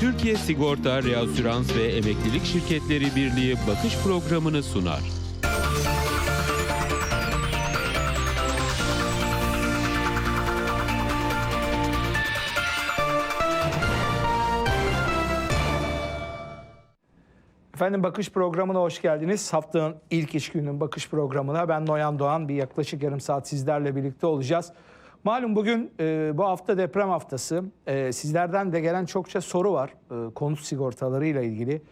Türkiye Sigorta, Reasürans ve Emeklilik Şirketleri Birliği bakış programını sunar. Efendim Bakış programına hoş geldiniz. Haftanın ilk iş gününün Bakış programına ben Noyan Doğan bir yaklaşık yarım saat sizlerle birlikte olacağız. Malum bugün e, bu hafta deprem haftası. E, sizlerden de gelen çokça soru var e, konut sigortaları ile ilgili.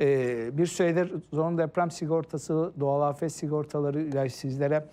E, bir süredir zorunlu deprem sigortası, doğal afet sigortaları ile sizlere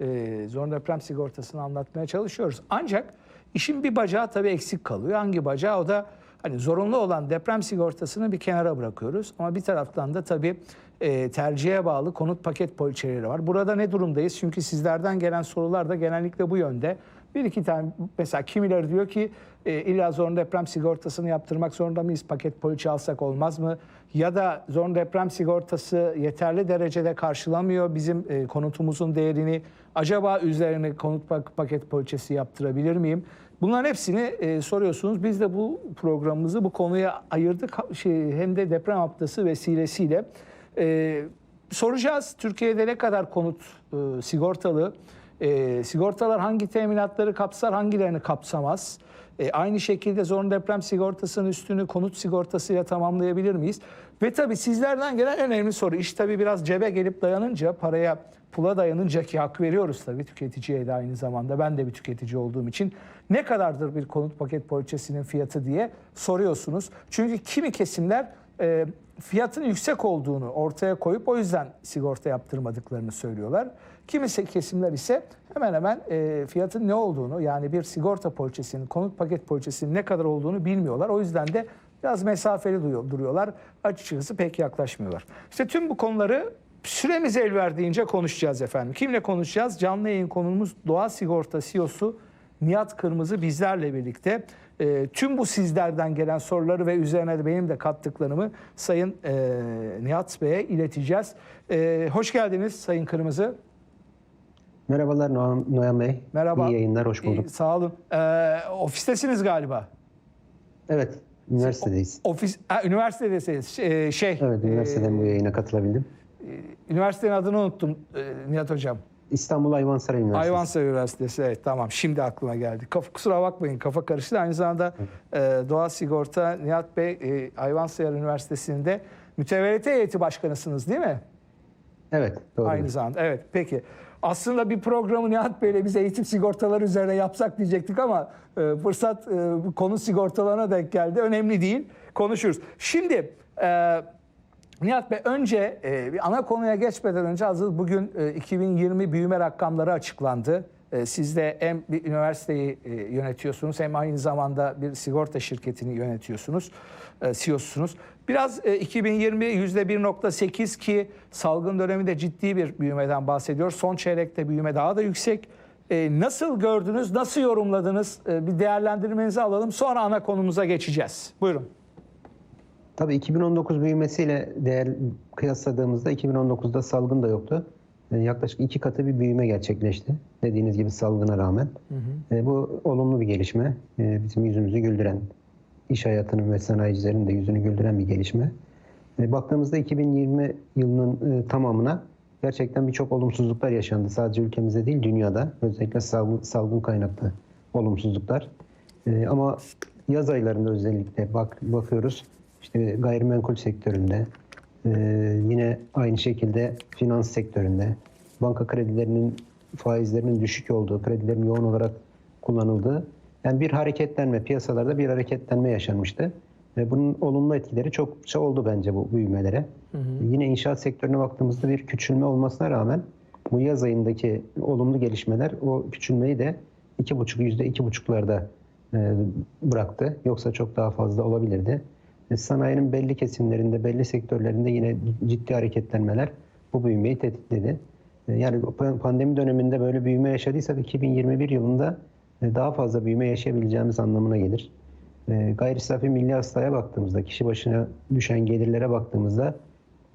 e, zorunlu deprem sigortasını anlatmaya çalışıyoruz. Ancak işin bir bacağı tabii eksik kalıyor. Hangi bacağı? O da Hani zorunlu olan deprem sigortasını bir kenara bırakıyoruz. Ama bir taraftan da tabii e, tercihe bağlı konut paket poliçeleri var. Burada ne durumdayız? Çünkü sizlerden gelen sorular da genellikle bu yönde. Bir iki tane mesela kimileri diyor ki e, illa zorunlu deprem sigortasını yaptırmak zorunda mıyız? Paket poliçe alsak olmaz mı? Ya da zorunlu deprem sigortası yeterli derecede karşılamıyor bizim e, konutumuzun değerini. Acaba üzerine konut pak- paket poliçesi yaptırabilir miyim? Bunların hepsini e, soruyorsunuz. Biz de bu programımızı bu konuya ayırdık. Şey, hem de deprem haftası vesilesiyle. E, soracağız Türkiye'de ne kadar konut e, sigortalı? E, sigortalar hangi teminatları kapsar, hangilerini kapsamaz? E, aynı şekilde zorunlu deprem sigortasının üstünü konut sigortasıyla tamamlayabilir miyiz? Ve tabii sizlerden gelen en önemli soru. İş tabii biraz cebe gelip dayanınca, paraya, pula dayanınca ki hak veriyoruz tabii tüketiciye de aynı zamanda. Ben de bir tüketici olduğum için ne kadardır bir konut paket poliçesinin fiyatı diye soruyorsunuz. Çünkü kimi kesimler e, fiyatın yüksek olduğunu ortaya koyup o yüzden sigorta yaptırmadıklarını söylüyorlar. Kimisi kesimler ise hemen hemen e, fiyatın ne olduğunu yani bir sigorta poliçesinin, konut paket poliçesinin ne kadar olduğunu bilmiyorlar. O yüzden de biraz mesafeli duruyor- duruyorlar. Açıkçası pek yaklaşmıyorlar. İşte tüm bu konuları süremiz el verdiğince konuşacağız efendim. Kimle konuşacağız? Canlı yayın konumuz Doğa Sigorta CEO'su Nihat Kırmızı bizlerle birlikte. E, tüm bu sizlerden gelen soruları ve üzerine de benim de kattıklarımı Sayın e, Nihat Bey'e ileteceğiz. E, hoş geldiniz Sayın Kırmızı. Merhabalar Noyan, Noyan Bey. Merhaba. İyi yayınlar, hoş bulduk. İyi, sağ olun. E, ofistesiniz galiba. Evet, üniversitedeyiz. Ofis, ha, üniversitedesiniz. E, şey, Evet, üniversiteden e, bu yayına katılabildim. üniversitenin adını unuttum e, Nihat Hocam. İstanbul Ayvansaray Üniversitesi. Ayvansaray Üniversitesi evet tamam şimdi aklıma geldi. Kafa, kusura bakmayın kafa karıştı. Aynı zamanda e, Doğa Sigorta Nihat Bey e, Ayvansaray Üniversitesi'nde mütevellit heyeti başkanısınız değil mi? Evet, doğru. Aynı zamanda evet peki. Aslında bir programı Nihat Bey'le biz eğitim sigortaları üzerine yapsak diyecektik ama e, fırsat e, konu sigortalarına denk geldi. Önemli değil konuşuruz. Şimdi e, Nihat Bey önce e, bir ana konuya geçmeden önce hazır bugün e, 2020 büyüme rakamları açıklandı. E, Siz de hem bir üniversiteyi e, yönetiyorsunuz hem aynı zamanda bir sigorta şirketini yönetiyorsunuz. E, CEO'sunuz. Biraz e, 2020 %1.8 ki salgın döneminde ciddi bir büyümeden bahsediyor. Son çeyrekte büyüme daha da yüksek. E, Nasıl gördünüz, nasıl yorumladınız? E, Bir değerlendirmenizi alalım. Sonra ana konumuza geçeceğiz. Buyurun. Tabii 2019 büyümesiyle değer kıyasladığımızda 2019'da salgın da yoktu. E, Yaklaşık iki katı bir büyüme gerçekleşti. Dediğiniz gibi salgına rağmen. E, Bu olumlu bir gelişme. E, Bizim yüzümüzü güldüren, iş hayatının ve sanayicilerin de yüzünü güldüren bir gelişme. Baktığımızda 2020 yılının tamamına gerçekten birçok olumsuzluklar yaşandı. Sadece ülkemizde değil dünyada. Özellikle salgın, salgın kaynaklı olumsuzluklar. Ama yaz aylarında özellikle bak bakıyoruz. İşte gayrimenkul sektöründe, e, yine aynı şekilde finans sektöründe, banka kredilerinin faizlerinin düşük olduğu, kredilerin yoğun olarak kullanıldığı, yani bir hareketlenme, piyasalarda bir hareketlenme yaşanmıştı. Ve bunun olumlu etkileri çokça oldu bence bu büyümelere. Yine inşaat sektörüne baktığımızda bir küçülme olmasına rağmen bu yaz ayındaki olumlu gelişmeler o küçülmeyi de iki buçuk yüzde iki buçuklarda e, bıraktı. Yoksa çok daha fazla olabilirdi. E, Sanayinin belli kesimlerinde, belli sektörlerinde yine ciddi hareketlenmeler bu büyümeyi tetikledi. E, Yani pandemi döneminde böyle büyüme yaşadıysak 2021 yılında e, daha fazla büyüme yaşayabileceğimiz anlamına gelir. Gayri safi milli hastaya baktığımızda, kişi başına düşen gelirlere baktığımızda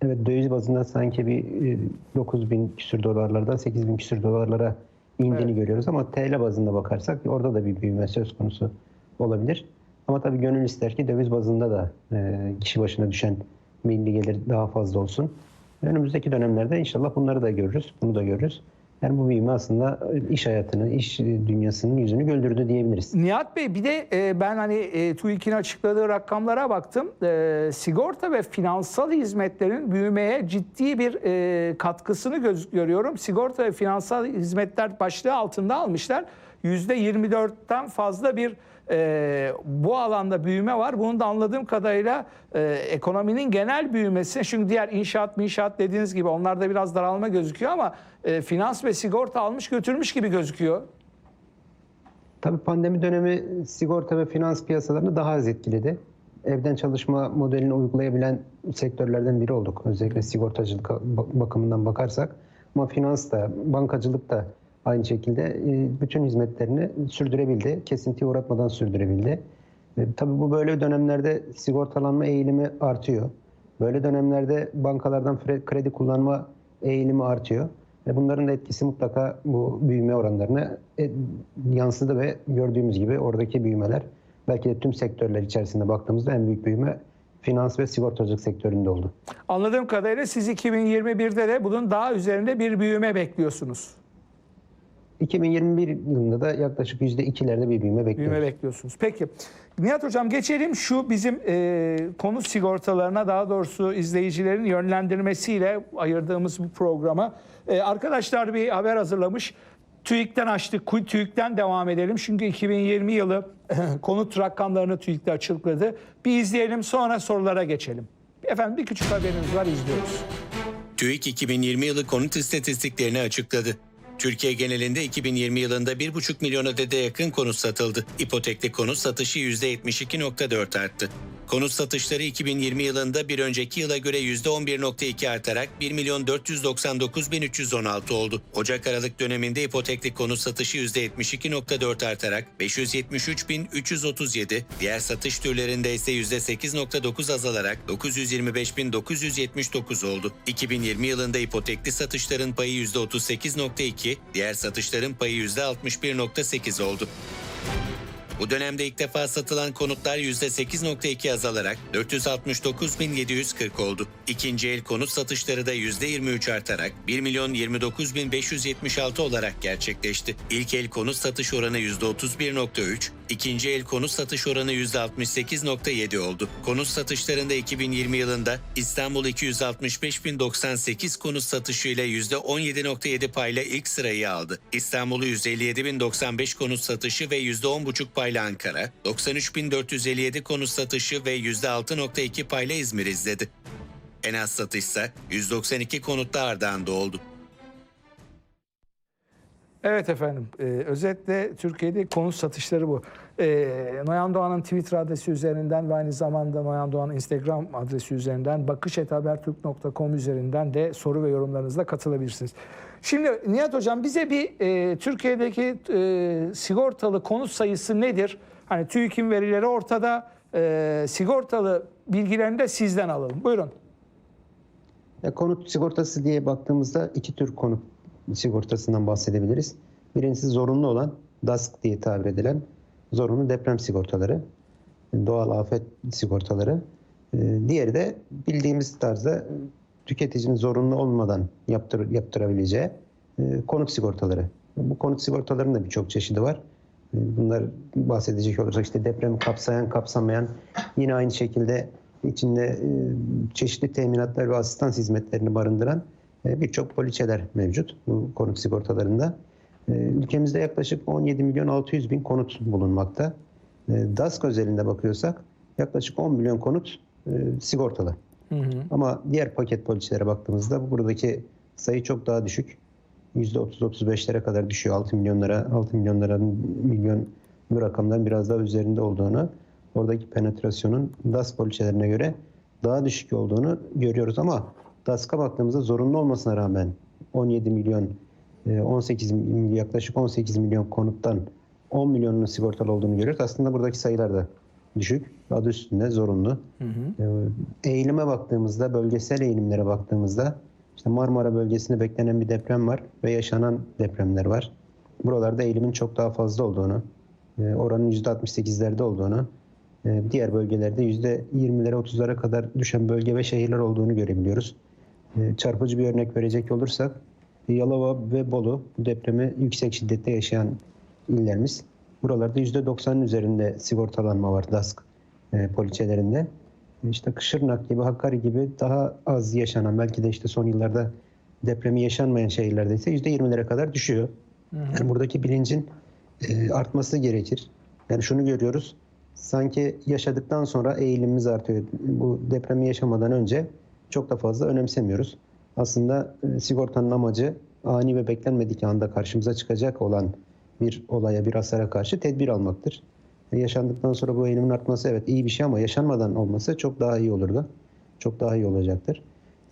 evet döviz bazında sanki bir e, 9 bin küsür dolarlardan 8 bin küsür dolarlara indiğini Evet. görüyoruz ama TL bazında bakarsak orada da bir büyüme söz konusu olabilir. Ama tabii gönül ister ki döviz bazında da e, kişi başına düşen milli gelir daha fazla olsun. Önümüzdeki dönemlerde inşallah bunları da görürüz, bunu da görürüz. Yani bu büyüme aslında iş hayatını, iş dünyasının yüzünü güldürdü diyebiliriz. Nihat Bey bir de e, ben hani e, TÜİK'in açıkladığı rakamlara baktım. E, sigorta ve finansal hizmetlerin büyümeye ciddi bir katkısını görüyorum. Sigorta ve finansal hizmetler başlığı altında almışlar. %24'ten fazla bir e, bu alanda büyüme var. Bunun da anladığım kadarıyla e, ekonominin genel büyümesi, çünkü diğer inşaat, inşaat dediğiniz gibi onlarda biraz daralma gözüküyor ama e, finans ve sigorta almış götürmüş gibi gözüküyor. Tabii pandemi dönemi sigorta ve finans piyasalarını daha az etkiledi. Evden çalışma modelini uygulayabilen sektörlerden biri olduk. Özellikle sigortacılık bakımından bakarsak. Ama finans da, bankacılık da aynı şekilde e, bütün hizmetlerini sürdürebildi. Kesintiye uğratmadan sürdürebildi. E, Tabii bu böyle dönemlerde sigortalanma eğilimi artıyor. Böyle dönemlerde bankalardan kredi kullanma eğilimi artıyor. Ve bunların da etkisi mutlaka bu büyüme oranlarına e, yansıdı ve gördüğümüz gibi oradaki büyümeler belki de tüm sektörler içerisinde baktığımızda en büyük büyüme finans ve sigortacılık sektöründe oldu. Anladığım kadarıyla siz 2021'de de bunun daha üzerinde bir büyüme bekliyorsunuz. 2021 yılında da yaklaşık %2'lerde bir büyüme bekliyoruz. Büyüme bekliyorsunuz. Peki. Nihat Hocam geçelim şu bizim e, konut sigortalarına daha doğrusu izleyicilerin yönlendirmesiyle ayırdığımız bu programa. E, arkadaşlar bir haber hazırlamış. TÜİK'ten açtık. TÜİK'ten devam edelim. Çünkü 2020 yılı konut rakamlarını TÜİK'te açıkladı. Bir izleyelim sonra sorulara geçelim. Efendim bir küçük haberimiz var izliyoruz. TÜİK 2020 yılı konut istatistiklerini açıkladı. Türkiye genelinde 2020 yılında 1,5 milyon adede yakın konut satıldı. İpotekli konut satışı %72.4 arttı. Konut satışları 2020 yılında bir önceki yıla göre %11.2 artarak 1 milyon 499 bin 316 oldu. Ocak-Aralık döneminde ipotekli konut satışı %72.4 artarak 573 bin 337, diğer satış türlerinde ise %8.9 azalarak 925 bin 979 oldu. 2020 yılında ipotekli satışların payı %38.2, diğer satışların payı %61.8 oldu. Bu dönemde ilk defa satılan konutlar %8.2 azalarak 469.740 oldu. İkinci el konut satışları da %23 artarak 1 milyon 29.576 olarak gerçekleşti. İlk el konut satış oranı %31.3, ikinci el konut satış oranı %68.7 oldu. Konut satışlarında 2020 yılında İstanbul 265.098 konut satışıyla %17.7 payla ilk sırayı aldı. İstanbul'u 157.095 konut satışı ve %10.5 payla Ankara, 93.457 konut satışı ve %6.2 payla İzmir izledi. En az satışsa 192 konutta Ardahan'da oldu. Evet efendim. Ee, özetle Türkiye'de konut satışları bu. Ee, Noyan Doğan'ın Twitter adresi üzerinden ve aynı zamanda Noyan Doğan'ın Instagram adresi üzerinden bakışetabertürk.com üzerinden de soru ve yorumlarınızla katılabilirsiniz. Şimdi Nihat Hocam bize bir e, Türkiye'deki e, sigortalı konut sayısı nedir? Hani TÜİK'in verileri ortada. E, sigortalı bilgilerini de sizden alalım. Buyurun. Ya konut sigortası diye baktığımızda iki tür konut sigortasından bahsedebiliriz. Birincisi zorunlu olan DASK diye tabir edilen zorunlu deprem sigortaları, doğal afet sigortaları. Ee, Diğeri de bildiğimiz tarzda tüketicinin zorunlu olmadan yaptır, yaptırabileceği e, konut sigortaları. Bu konut sigortalarının da birçok çeşidi var. E, Bunlar bahsedecek olursak işte depremi kapsayan, kapsamayan yine aynı şekilde içinde e, çeşitli teminatlar ve asistans hizmetlerini barındıran e, birçok poliçeler mevcut bu konut sigortalarında. E, Ülkemizde yaklaşık 17 milyon 600 bin konut bulunmakta. E, DASK özelinde bakıyorsak yaklaşık 10 milyon konut e, sigortalı. Ama diğer paket poliçelere baktığımızda buradaki sayı çok daha düşük. %30-35'lere kadar düşüyor. 6 milyonlara, 6 milyonlara milyon bu rakamdan biraz daha üzerinde olduğunu, oradaki penetrasyonun DAS poliçelerine göre daha düşük olduğunu görüyoruz ama DASK'a baktığımızda zorunlu olmasına rağmen 17 milyon, 18 milyon, yaklaşık 18 milyon konuttan 10 milyonun sigortalı olduğunu görüyoruz. Aslında buradaki sayılar da düşük. Adı üstünde zorunlu. Ee, Eğilime baktığımızda, bölgesel eğilimlere baktığımızda işte Marmara bölgesinde beklenen bir deprem var ve yaşanan depremler var. Buralarda eğilimin çok daha fazla olduğunu, e, oranın %68'lerde olduğunu, E, diğer bölgelerde %20'lere 30'lara kadar düşen bölge ve şehirler olduğunu görebiliyoruz. E, çarpıcı bir örnek verecek olursak Yalova ve Bolu bu depremi yüksek şiddette yaşayan illerimiz. Buralarda %90'ın üzerinde sigortalanma var DASK e, poliçelerinde. İşte Kışırnak gibi, Hakkari gibi daha az yaşanan, belki de işte son yıllarda depremi yaşanmayan şehirlerde ise %20'lere kadar düşüyor. Yani buradaki bilincin e, artması gerekir. Yani şunu görüyoruz, sanki yaşadıktan sonra eğilimimiz artıyor. Bu depremi yaşamadan önce çok da fazla önemsemiyoruz. Aslında e, sigortanın amacı ani ve beklenmedik anda karşımıza çıkacak olan bir olaya, bir hasara karşı tedbir almaktır. E, Yaşandıktan sonra bu eğilimin artması evet iyi bir şey ama yaşanmadan olması çok daha iyi olurdu. Çok daha iyi olacaktır.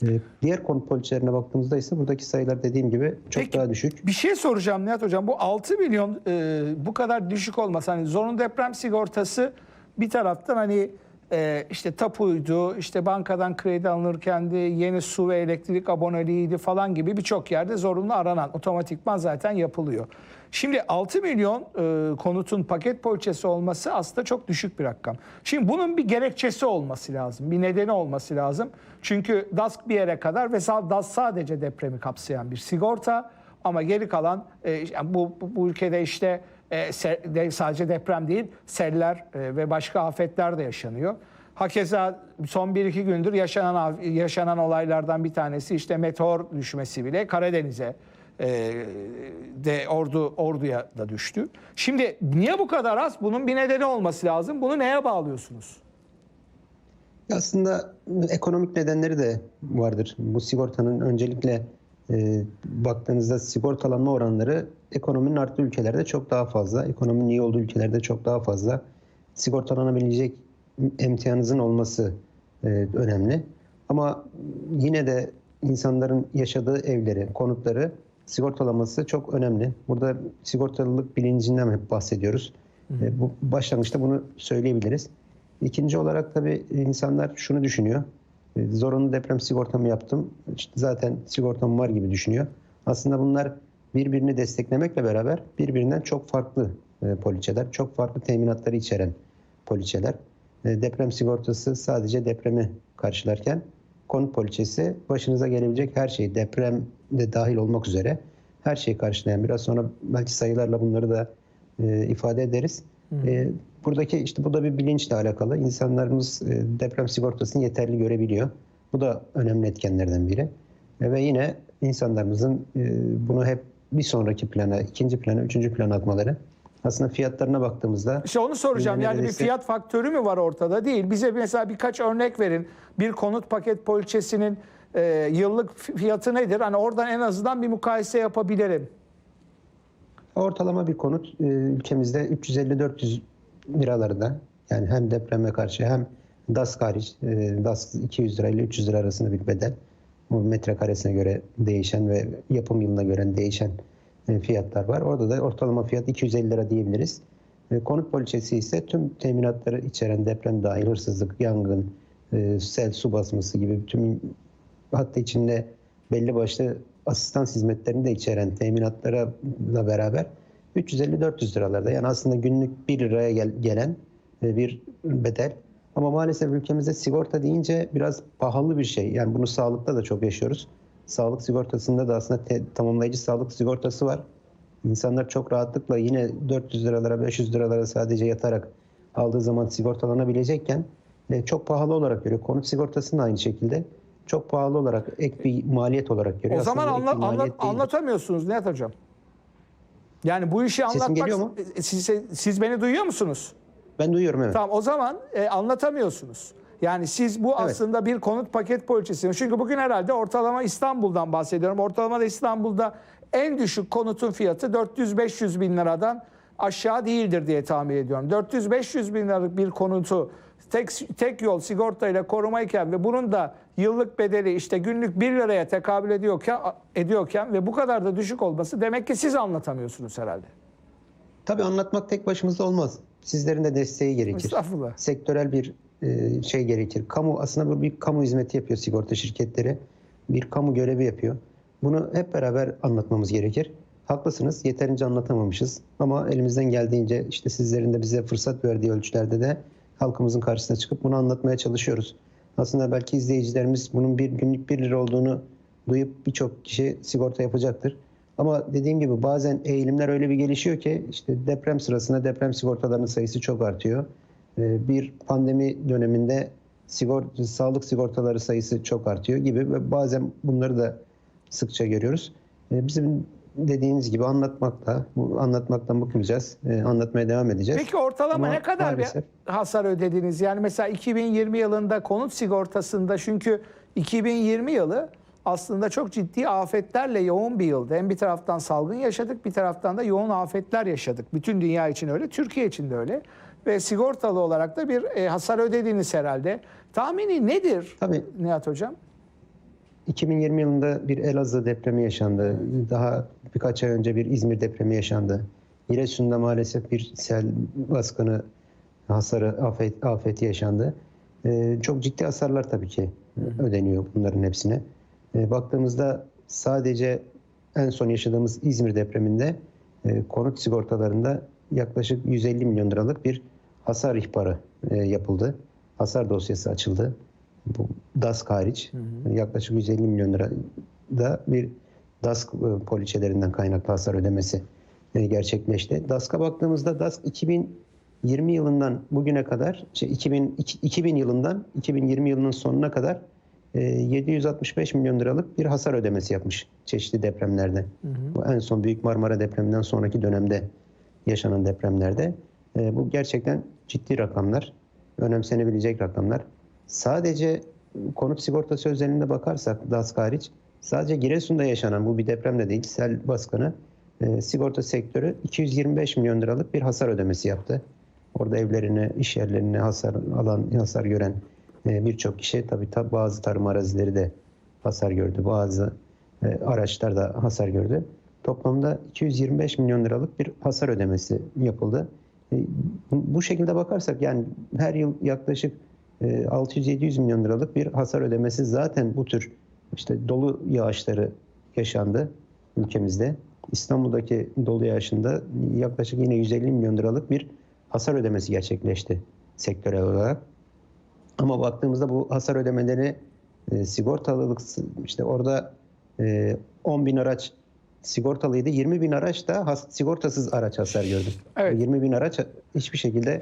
E, Diğer konut poliçelerine baktığımızda ise buradaki sayılar dediğim gibi çok Peki, daha düşük. Bir şey soracağım Nihat Hocam. Bu 6 milyon e, bu kadar düşük olması hani zorunlu deprem sigortası bir taraftan hani e, işte tapuydu, işte bankadan kredi alınırken de yeni su ve elektrik aboneliğiydi falan gibi birçok yerde zorunlu aranan otomatikman zaten yapılıyor. Şimdi 6 milyon e, konutun paket poliçesi olması aslında çok düşük bir rakam. Şimdi bunun bir gerekçesi olması lazım, bir nedeni olması lazım. Çünkü DASK bir yere kadar ve DASK sadece depremi kapsayan bir sigorta. Ama geri kalan e, bu, bu, bu ülkede işte e, sadece deprem değil seller e, ve başka afetler de yaşanıyor. Hakeza son 1-2 gündür yaşanan yaşanan olaylardan bir tanesi işte meteor düşmesi bile Karadeniz'e e, de ordu orduya da düştü. Şimdi niye bu kadar az? Bunun bir nedeni olması lazım. Bunu neye bağlıyorsunuz? Aslında ekonomik nedenleri de vardır. Bu sigortanın öncelikle e, baktığınızda sigortalanma oranları ekonominin arttığı ülkelerde çok daha fazla. Ekonominin iyi olduğu ülkelerde çok daha fazla. Sigortalanabilecek emtianınızın olması e, önemli. Ama yine de insanların yaşadığı evleri, konutları sigortalaması çok önemli. Burada sigortalılık bilincinden hep bahsediyoruz. E, bu başlangıçta bunu söyleyebiliriz. İkinci olarak tabii insanlar şunu düşünüyor. E, Zorunlu deprem sigortamı yaptım. İşte zaten sigortam var gibi düşünüyor. Aslında bunlar birbirini desteklemekle beraber birbirinden çok farklı e, poliçeler, çok farklı teminatları içeren poliçeler. E, Deprem sigortası sadece depremi karşılarken konut poliçesi başınıza gelebilecek her şeyi deprem de dahil olmak üzere her şeyi karşılayan biraz sonra belki sayılarla bunları da ifade ederiz. E, buradaki işte bu da bir bilinçle alakalı. İnsanlarımız e, deprem sigortasını yeterli görebiliyor. Bu da önemli etkenlerden biri. E, ve yine insanlarımızın e, bunu hep bir sonraki plana, ikinci plana, üçüncü plana atmaları. Aslında fiyatlarına baktığımızda İşte onu soracağım. Yani bir fiyat faktörü mü var ortada? Değil. Bize mesela birkaç örnek verin. Bir konut paket poliçesinin e, yıllık fiyatı nedir? Hani oradan en azından bir mukayese yapabilirim. Ortalama bir konut e, ülkemizde 350-400 liralarda yani hem depreme karşı hem DASK hariç e, DASK 200 lira ile 300 lira arasında bir bedel. Bu metrekaresine göre değişen ve yapım yılına göre değişen e, fiyatlar var. Orada da ortalama fiyat 250 lira diyebiliriz. E, Konut poliçesi ise tüm teminatları içeren deprem dahil hırsızlık, yangın, sel, su basması gibi tüm hatta içinde belli başlı asistan hizmetlerini de içeren teminatlarla beraber 350-400 liralarda. Yani aslında günlük 1 liraya gel- gelen e, bir bedel. Ama maalesef ülkemizde sigorta deyince biraz pahalı bir şey. Yani bunu sağlıkta da çok yaşıyoruz. Sağlık sigortasında da aslında te- tamamlayıcı sağlık sigortası var. İnsanlar çok rahatlıkla yine 400 liralara 500 liralara sadece yatarak aldığı zaman sigortalanabilecekken e, çok pahalı olarak görüyor. Konut sigortasını aynı şekilde çok pahalı olarak ek bir maliyet olarak görüyor. O zaman anla, bir maliyet anla- değil. anlatamıyorsunuz Nihat Hocam. Yani bu işi Sesim anlatmak... geliyor mu? Siz, siz beni duyuyor musunuz? Ben duyuyorum evet. Tamam o zaman e, anlatamıyorsunuz. Yani siz bu aslında bir konut paket poliçesi. Çünkü bugün herhalde ortalama İstanbul'dan bahsediyorum. Ortalama da İstanbul'da en düşük konutun fiyatı 400-500 bin liradan aşağı değildir diye tahmin ediyorum. 400-500 bin liralık bir konutu tek, tek yol sigortayla korumayken ve bunun da yıllık bedeli işte günlük 1 liraya tekabül ediyorken, ediyorken ve bu kadar da düşük olması demek ki siz anlatamıyorsunuz herhalde. Tabii anlatmak tek başımızda olmaz. Sizlerin de desteği gerekir. Estağfurullah. Sektörel bir e, şey gerekir. Kamu aslında bu bir kamu hizmeti yapıyor sigorta şirketleri. Bir kamu görevi yapıyor. Bunu hep beraber anlatmamız gerekir. Haklısınız. Yeterince anlatamamışız. Ama elimizden geldiğince işte sizlerin de bize fırsat verdiği ölçülerde de halkımızın karşısına çıkıp bunu anlatmaya çalışıyoruz. Aslında belki izleyicilerimiz bunun bir günlük 1 lira olduğunu duyup birçok kişi sigorta yapacaktır. Ama dediğim gibi bazen eğilimler öyle bir gelişiyor ki işte deprem sırasında deprem sigortalarının sayısı çok artıyor. Ee, Bir pandemi döneminde sigorta, sağlık sigortaları sayısı çok artıyor gibi ve bazen bunları da sıkça görüyoruz. Ee, Bizim dediğiniz gibi anlatmakla, anlatmaktan bıkmayacağız. Ee, Anlatmaya devam edeceğiz. Peki ortalama Ama ne kadar maalesef- bir hasar ödediniz? Yani mesela 2020 yılında konut sigortasında çünkü 2020 yılı aslında çok ciddi afetlerle yoğun bir yıldı. Hem bir taraftan salgın yaşadık, bir taraftan da yoğun afetler yaşadık. Bütün dünya için öyle, Türkiye için de öyle. Ve sigortalı olarak da bir e, hasar ödediniz herhalde. Tahmini nedir Tabii Nihat Hocam? 2020 yılında bir Elazığ depremi yaşandı. Daha birkaç ay önce bir İzmir depremi yaşandı. Giresun'da maalesef bir sel baskını hasarı, afet, afeti yaşandı. Ee, çok ciddi hasarlar tabii ki ödeniyor bunların hepsine. Ee, baktığımızda sadece en son yaşadığımız İzmir depreminde e, konut sigortalarında yaklaşık 150 milyon liralık bir hasar ihbarı e, yapıldı. Hasar dosyası açıldı. Bu DASK hariç yaklaşık 150 milyon lira da bir DASK e, poliçelerinden kaynaklı hasar ödemesi e, gerçekleşti. DASK'a baktığımızda DASK 2020 yılından bugüne kadar, şey 2000, 2000 yılından 2020 yılının sonuna kadar e, 765 milyon liralık bir hasar ödemesi yapmış çeşitli depremlerde. Bu en son Büyük Marmara depreminden sonraki dönemde yaşanan depremlerde. E, bu gerçekten ciddi rakamlar, önemsenebilecek rakamlar. Sadece konut sigortası özelinde bakarsak DASK hariç sadece Giresun'da yaşanan bu bir deprem de değil sel baskını e, sigorta sektörü 225 milyon liralık bir hasar ödemesi yaptı. Orada evlerine, iş yerlerine hasar alan, hasar gören e, birçok kişi tabii tab- bazı tarım arazileri de hasar gördü. Bazı e, araçlar da hasar gördü. Toplamda 225 milyon liralık bir hasar ödemesi yapıldı. E, bu- şekilde bakarsak yani her yıl yaklaşık 600-700 milyon liralık bir hasar ödemesi zaten bu tür işte dolu yağışları yaşandı ülkemizde. İstanbul'daki dolu yağışında yaklaşık yine 150 milyon liralık bir hasar ödemesi gerçekleşti sektörel olarak. Ama baktığımızda bu hasar ödemeleri e, sigortalılık işte orada e, 10 bin araç sigortalıydı. 20 bin araç da has- sigortasız araç hasar gördü. Evet. 20 bin araç hiçbir şekilde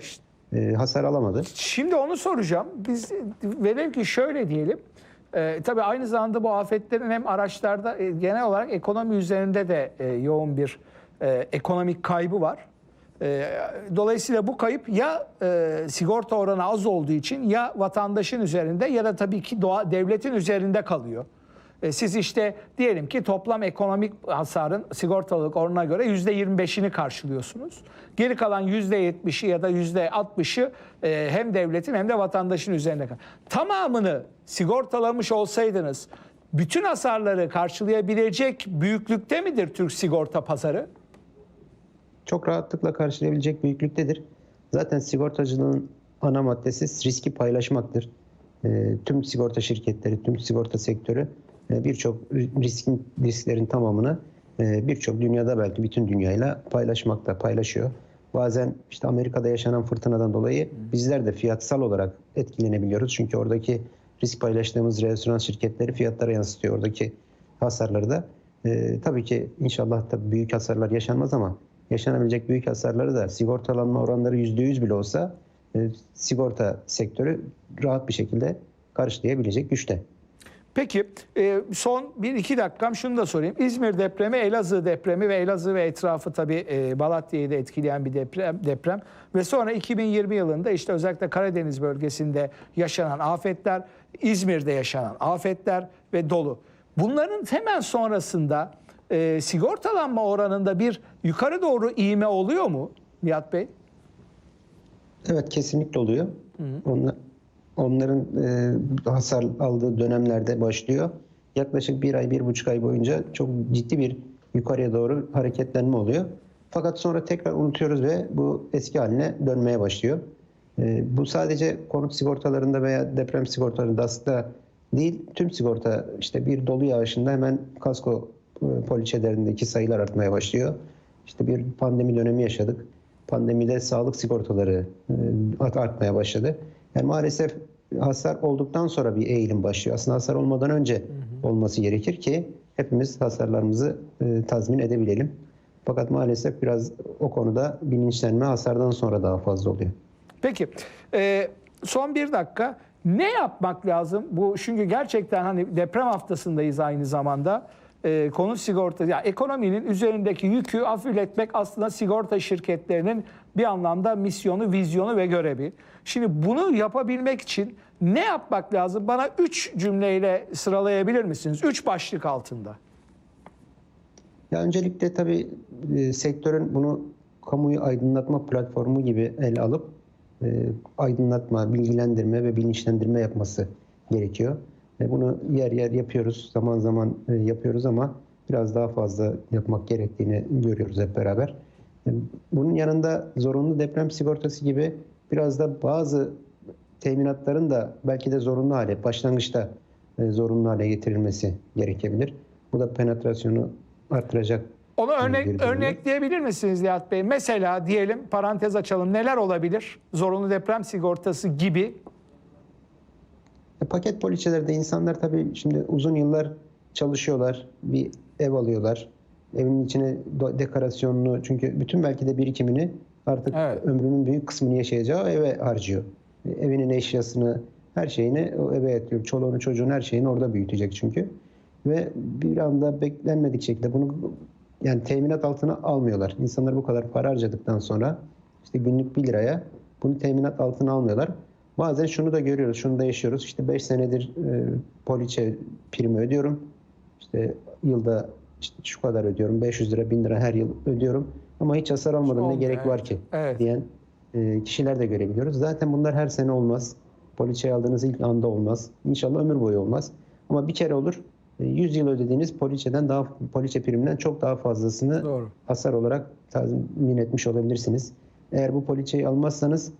e, hasar alamadı. Şimdi onu soracağım. Biz velev ki şöyle diyelim. Ee, tabii aynı zamanda bu afetlerin hem araçlarda e, genel olarak ekonomi üzerinde de e, yoğun bir e, ekonomik kaybı var. E, dolayısıyla bu kayıp ya e, sigorta oranı az olduğu için ya vatandaşın üzerinde ya da tabii ki doğa, devletin üzerinde kalıyor. E, Siz işte diyelim ki toplam ekonomik hasarın sigortalılık oranına göre %25'ini karşılıyorsunuz. Geri kalan %70'i ya da %60'ı e, hem devletin hem de vatandaşın üzerinde kalıyor. Tamamını sigortalamış olsaydınız bütün hasarları karşılayabilecek büyüklükte midir Türk sigorta pazarı? çok rahatlıkla karşılayabilecek büyüklüktedir. Zaten sigortacılığın ana maddesi riski paylaşmaktır. E, tüm sigorta şirketleri, tüm sigorta sektörü birçok riskin risklerin tamamını e, birçok dünyada belki bütün dünyayla paylaşmakta, paylaşıyor. Bazen işte Amerika'da yaşanan fırtınadan dolayı bizler de fiyatsal olarak etkilenebiliyoruz. Çünkü oradaki risk paylaştığımız restorans şirketleri fiyatlara yansıtıyor oradaki hasarları da. E, tabii ki inşallah tabii büyük hasarlar yaşanmaz ama yaşanabilecek büyük hasarları da sigortalanma oranları %100 bile olsa e, sigorta sektörü rahat bir şekilde karşılayabilecek güçte. Peki e, son bir iki dakikam şunu da sorayım. İzmir depremi, Elazığ depremi ve Elazığ ve etrafı tabii e, Malatya'yı da etkileyen bir deprem, deprem. Ve sonra 2020 yılında işte özellikle Karadeniz bölgesinde yaşanan afetler, İzmir'de yaşanan afetler ve dolu. Bunların hemen sonrasında e, sigortalanma oranında bir yukarı doğru iğme oluyor mu Nihat Bey? Evet kesinlikle oluyor. Onlar, onların e, hasar aldığı dönemlerde başlıyor. Yaklaşık bir ay, bir buçuk ay boyunca çok ciddi bir yukarıya doğru hareketlenme oluyor. Fakat sonra tekrar unutuyoruz ve bu eski haline dönmeye başlıyor. E, bu sadece konut sigortalarında veya deprem sigortalarında aslında değil, tüm sigorta işte bir dolu yağışında hemen kasko e, poliçelerindeki sayılar artmaya başlıyor. İşte bir pandemi dönemi yaşadık. Pandemide sağlık sigortaları e, art- artmaya başladı. Yani maalesef hasar olduktan sonra bir eğilim başlıyor. Aslında hasar olmadan önce olması gerekir ki hepimiz hasarlarımızı e, tazmin edebilelim. Fakat maalesef biraz o konuda bilinçlenme hasardan sonra daha fazla oluyor. Peki e, son bir dakika ne yapmak lazım? Bu çünkü gerçekten hani deprem haftasındayız aynı zamanda. E, konut sigorta, ya ekonominin üzerindeki yükü hafifletmek aslında sigorta şirketlerinin bir anlamda misyonu, vizyonu ve görevi. Şimdi bunu yapabilmek için ne yapmak lazım? Bana üç cümleyle sıralayabilir misiniz? Üç başlık altında. Ya öncelikle tabii e, sektörün bunu kamuyu aydınlatma platformu gibi ele alıp e, aydınlatma, bilgilendirme ve bilinçlendirme yapması gerekiyor. E, bunu yer yer yapıyoruz, zaman zaman e, yapıyoruz ama biraz daha fazla yapmak gerektiğini görüyoruz hep beraber. E, bunun yanında zorunlu deprem sigortası gibi biraz da bazı teminatların da belki de zorunlu hale, başlangıçta zorunlu hale getirilmesi gerekebilir. Bu da penetrasyonu artıracak. Onu örnek örnekleyebilir misiniz Nihat Bey? Mesela diyelim parantez açalım neler olabilir? Zorunlu deprem sigortası gibi E, Paket poliçelerde insanlar tabii şimdi uzun yıllar çalışıyorlar, bir ev alıyorlar. Evin içine dekorasyonunu çünkü bütün belki de birikimini artık Evet. ömrünün büyük kısmını yaşayacağı eve harcıyor. E, Evinin eşyasını, her şeyini o eve yatıyor. Çoluğunu, çocuğun her şeyini orada büyütecek çünkü. Ve bir anda beklenmedik şekilde bunu yani teminat altına almıyorlar. İnsanlar bu kadar para harcadıktan sonra işte günlük 1 liraya bunu teminat altına almıyorlar. Bazen şunu da görüyoruz, şunu da yaşıyoruz. İşte 5 senedir e, poliçe primi ödüyorum. İşte yılda işte şu kadar ödüyorum. 500 lira, 1000 lira her yıl ödüyorum. Ama hiç hasar almadım ne gerek var ki Evet. diyen e, kişiler de görebiliyoruz. Zaten bunlar her sene olmaz. Poliçeyi aldığınız ilk anda olmaz. İnşallah ömür boyu olmaz. Ama bir kere olur. E, 100 yıl ödediğiniz poliçeden daha poliçe priminden çok daha fazlasını Doğru. hasar olarak tazmin etmiş olabilirsiniz. Eğer bu poliçeyi almazsanız e,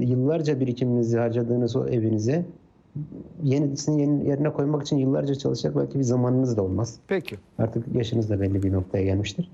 yıllarca birikiminizi harcadığınız o evinize yenisini yeni yerine koymak için yıllarca çalışacak belki bir zamanınız da olmaz. Peki. Artık yaşınız da belli bir noktaya gelmiştir.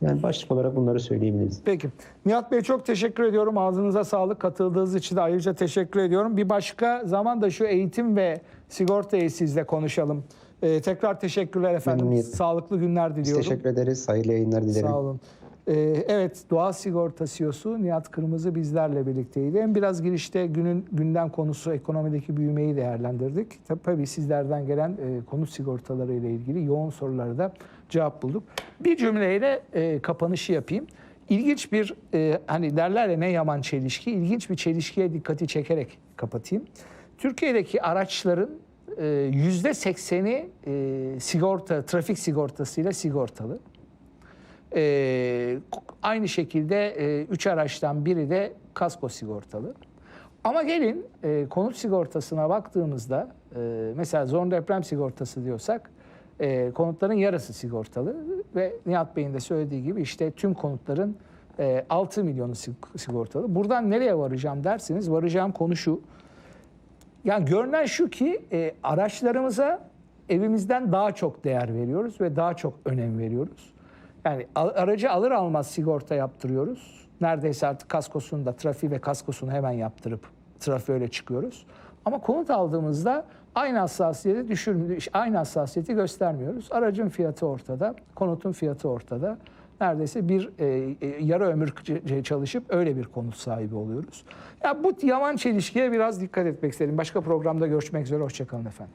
Yani başlık olarak bunları söyleyebiliriz. Peki. Nihat Bey çok teşekkür ediyorum. Ağzınıza sağlık. Katıldığınız için de ayrıca teşekkür ediyorum. Bir başka zaman da şu eğitim ve sigortayı sizle konuşalım. Ee, tekrar teşekkürler efendim. Memnuniyetle. Sağlıklı günler Biz diliyorum. teşekkür ederiz. Hayırlı yayınlar dilerim. Sağ olun. Ee, evet, Doğa Sigorta CEO'su Nihat Kırmızı bizlerle birlikteydi. Hem biraz girişte günün gündem konusu ekonomideki büyümeyi değerlendirdik. Tabii, sizlerden gelen e, konut sigortaları ile ilgili yoğun sorulara da cevap bulduk. Bir cümleyle e, kapanışı yapayım. İlginç bir e, hani derler ya ne yaman çelişki, ilginç bir çelişkiye dikkati çekerek kapatayım. Türkiye'deki araçların e, yüzde sekseni e, sigorta, trafik sigortasıyla sigortalı. Ee, aynı şekilde e, üç araçtan biri de kasko sigortalı. Ama gelin e, konut sigortasına baktığımızda e, mesela zorunlu deprem sigortası diyorsak e, konutların yarısı sigortalı ve Nihat Bey'in de söylediği gibi işte tüm konutların e, 6 milyonu sig- sigortalı. Buradan nereye varacağım derseniz varacağım konu şu. Yani görünen şu ki e, araçlarımıza evimizden daha çok değer veriyoruz ve daha çok önem veriyoruz. Yani aracı alır almaz sigorta yaptırıyoruz. Neredeyse artık kaskosunu da trafiği ve kaskosunu hemen yaptırıp trafiğe öyle çıkıyoruz. Ama konut aldığımızda aynı hassasiyeti düşür, aynı hassasiyeti göstermiyoruz. Aracın fiyatı ortada, konutun fiyatı ortada. Neredeyse bir e, e, yarı ömür çalışıp öyle bir konut sahibi oluyoruz. Ya bu yaman çelişkiye biraz dikkat etmek istedim. Başka programda görüşmek üzere. Hoşçakalın efendim.